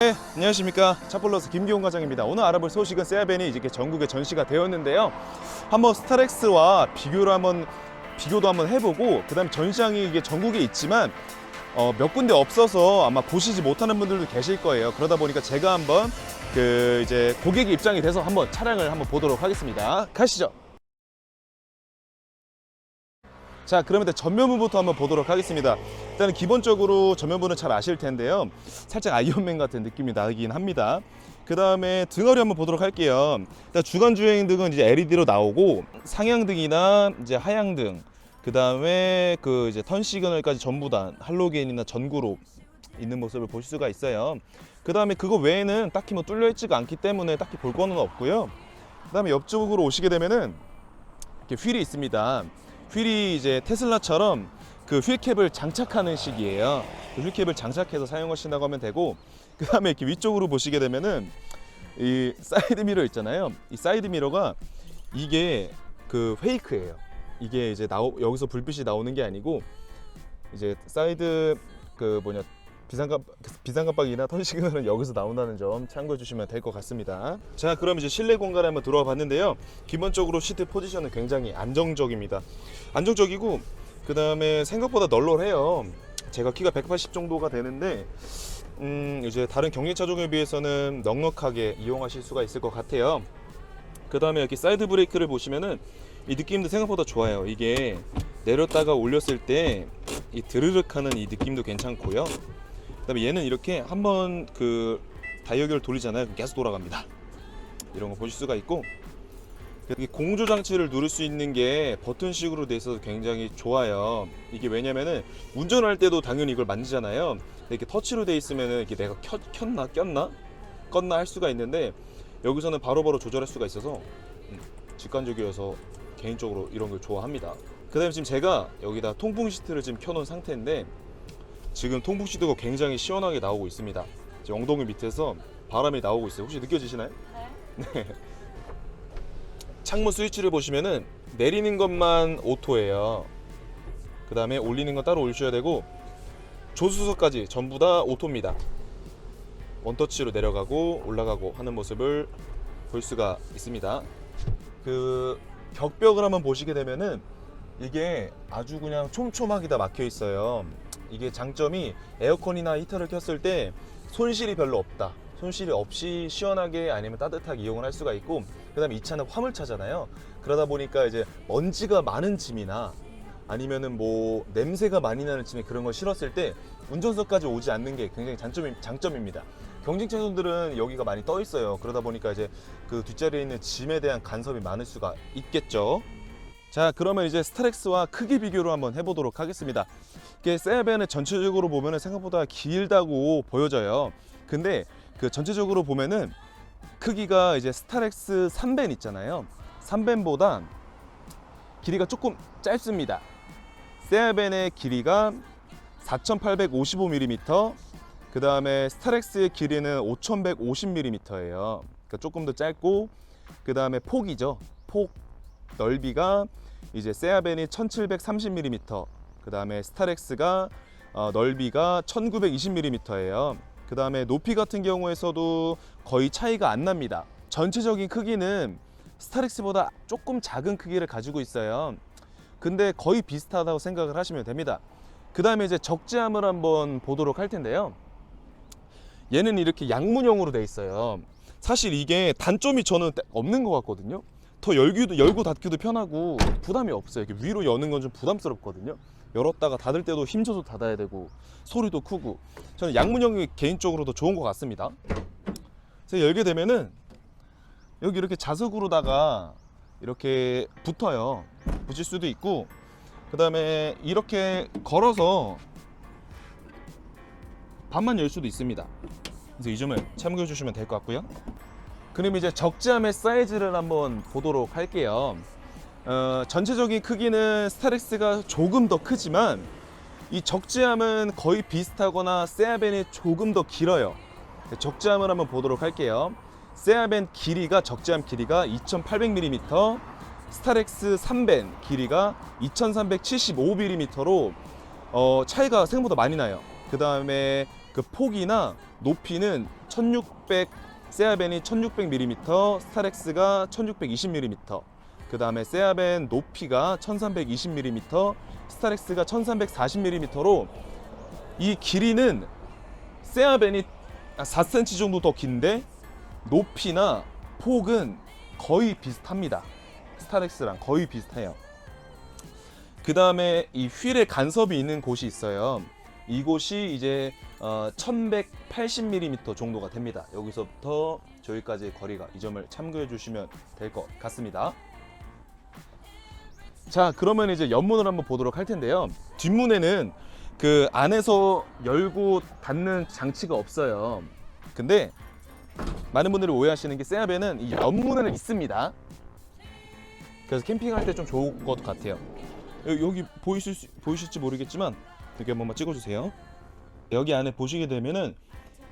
네, 안녕하십니까 차플러스 김기훈 과장입니다. 오늘 알아볼 소식은 세아벤이 이렇게 전국에 전시가 되었는데요. 한번 스타렉스와 비교를 한번 비교도 한번 해보고 그 다음 전시장이 이게 전국에 있지만 어, 몇 군데 없어서 아마 보시지 못하는 분들도 계실 거예요. 그러다 보니까 제가 한번 그 이제 고객의 입장이 돼서 한번 차량을 한번 보도록 하겠습니다. 가시죠. 자, 그러면 일단 전면부부터 한번 보도록 하겠습니다. 일단은 기본적으로 전면부는 잘 아실 텐데요. 살짝 아이언맨 같은 느낌이 나긴 합니다. 그 다음에 등허리 한번 보도록 할게요. 일단 주간 주행 등은 이제 LED로 나오고 상향등이나 이제 하향등, 그 다음에 그 이제 턴 시그널까지 전부 다 할로겐이나 전구로 있는 모습을 보실 수가 있어요. 그 다음에 그거 외에는 딱히 뭐 뚫려 있지가 않기 때문에 딱히 볼 거는 없고요. 그 다음에 옆쪽으로 오시게 되면은 이렇게 휠이 있습니다. 휠이 이제 테슬라처럼 그 휠캡을 장착하는 식이에요. 그 휠캡을 장착해서 사용하신다고 하면 되고 그 다음에 이렇게 위쪽으로 보시게 되면은 이 사이드 미러 있잖아요. 이 사이드 미러가 이게 그 페이크예요. 이게 이제 나오, 여기서 불빛이 나오는 게 아니고 이제 사이드 그 뭐냐 비상깜 비상깜빡이나 턴 시그널은 여기서 나온다는 점 참고해 주시면 될 것 같습니다. 자, 그럼 이제 실내 공간에 한번 들어와 봤는데요. 기본적으로 시트 포지션은 굉장히 안정적입니다. 안정적이고 그 다음에 생각보다 널널해요. 제가 키가 180 정도가 되는데 음, 이제 다른 경유차종에 비해서는 넉넉하게 이용하실 수가 있을 것 같아요. 그 다음에 여기 사이드 브레이크를 보시면은 이 느낌도 생각보다 좋아요. 이게 내렸다가 올렸을 때 이 드르륵 하는 이 느낌도 괜찮고요. 그다음에 얘는 이렇게 한번 그 다이어기를 돌리잖아요. 계속 돌아갑니다. 이런 거 보실 수가 있고 이게 공조 장치를 누를 수 있는 게 버튼식으로 돼 있어서 굉장히 좋아요. 이게 왜냐면은 운전할 때도 당연히 이걸 만지잖아요. 이렇게 터치로 돼 있으면은 이게 내가 켰, 켰나 꼈나 껐나 할 수가 있는데 여기서는 바로바로 조절할 수가 있어서 음, 직관적이어서 개인적으로 이런 걸 좋아합니다. 그다음에 지금 제가 여기다 통풍 시트를 지금 켜놓은 상태인데 지금 통풍 시트가 굉장히 시원하게 나오고 있습니다. 지금 엉덩이 밑에서 바람이 나오고 있어요. 혹시 느껴지시나요? 네. 창문 스위치를 보시면은 내리는 것만 오토예요. 그 다음에 올리는 건 따로 올려야 되고 조수석까지 전부 다 오토입니다. 원터치로 내려가고 올라가고 하는 모습을 볼 수가 있습니다. 그 격벽을 한번 보시게 되면은 이게 아주 그냥 촘촘하게 다 막혀 있어요. 이게 장점이 에어컨이나 히터를 켰을 때 손실이 별로 없다. 손실이 없이 시원하게 아니면 따뜻하게 이용을 할 수가 있고 그다음에 이 차는 화물차잖아요. 그러다 보니까 이제 먼지가 많은 짐이나 아니면은 뭐 냄새가 많이 나는 짐에 그런 걸 실었을 때 운전석까지 오지 않는 게 굉장히 장점이, 장점입니다. 경쟁차종들은 여기가 많이 떠 있어요. 그러다 보니까 이제 그 뒷자리에 있는 짐에 대한 간섭이 많을 수가 있겠죠. 자, 그러면 이제 스타렉스와 크기 비교를 한번 해보도록 하겠습니다. 세벤은 전체적으로 보면은 생각보다 길다고 보여져요. 근데 그 전체적으로 보면은 크기가 이제 스타렉스 3벤 있잖아요. 3벤보다 길이가 조금 짧습니다. 세아벤의 길이가 4,855mm, 그 다음에 스타렉스의 길이는 5,150mm예요. 그러니까 조금 더 짧고, 그 다음에 폭이죠. 폭 넓이가 이제 세아벤이 1,730mm, 그 다음에 스타렉스가 어, 넓이가 1,920mm예요. 그 다음에 높이 같은 경우에서도 거의 차이가 안 납니다. 전체적인 크기는 스타렉스보다 조금 작은 크기를 가지고 있어요. 근데 거의 비슷하다고 생각을 하시면 됩니다. 그 다음에 이제 적재함을 한번 보도록 할 텐데요. 얘는 이렇게 양문형으로 돼 있어요. 사실 이게 단점이 저는 없는 것 같거든요. 더 열기도 열고 닫기도 편하고 부담이 없어요. 이렇게 위로 여는 건 좀 부담스럽거든요. 열었다가 닫을 때도 힘줘서 닫아야 되고 소리도 크고 저는 양문형이 개인적으로 더 좋은 것 같습니다. 그래서 열게 되면은 여기 이렇게 자석으로다가 이렇게 붙어요. 붙일 수도 있고 그 다음에 이렇게 걸어서 반만 열 수도 있습니다. 그래서 이 점을 참고해 주시면 될 것 같고요. 그럼 이제 적재함의 사이즈를 한번 보도록 할게요. 어, 전체적인 크기는 스타렉스가 조금 더 크지만 이 적재함은 거의 비슷하거나 세아벤이 조금 더 길어요. 적재함을 한번 보도록 할게요. 세아벤 길이가 적재함 길이가 2,800mm, 스타렉스 3벤 길이가 2,375mm로 어, 차이가 생각보다 많이 나요. 그 다음에 그 폭이나 높이는 1600 세아벤이 1600mm, 스타렉스가 1620mm. 그 다음에 세아벤 높이가 1320mm, 스타렉스가 1340mm로 이 길이는 세아벤이 4cm 정도 더 긴데 높이나 폭은 거의 비슷합니다. 스타렉스랑 거의 비슷해요. 그 다음에 이 휠에 간섭이 있는 곳이 있어요. 이곳이 이제 어, 1180mm 정도가 됩니다. 여기서부터 저기까지의 거리가 이 점을 참고해 주시면 될 것 같습니다. 자, 그러면 이제 옆문을 한번 보도록 할 텐데요. 뒷문에는 그 안에서 열고 닫는 장치가 없어요. 근데 많은 분들이 오해하시는 게 세아벤은 이 옆문에는 있습니다. 그래서 캠핑할 때 좀 좋을 것 같아요. 여- 여기 보이실 수- 보이실지 모르겠지만 여기 한 번만 찍어주세요. 여기 안에 보시게 되면은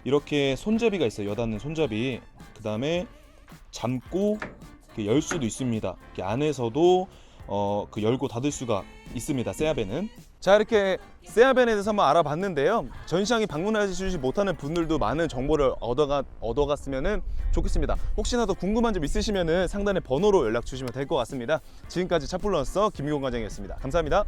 이렇게 손잡이가 있어요. 여닫는 손잡이. 그 다음에 잠고 열 수도 있습니다. 안에서도 어, 그 열고 닫을 수가 있습니다. 세아벤은. 자 이렇게 세아벤에 대해서 한번 알아봤는데요. 전시장에 방문하시지 못하는 분들도 많은 정보를 얻어가 얻어갔으면은 좋겠습니다. 혹시나 더 궁금한 점 있으시면은 상단의 번호로 연락 주시면 될 것 같습니다. 지금까지 차플러스 김유공 과장이었습니다. 감사합니다.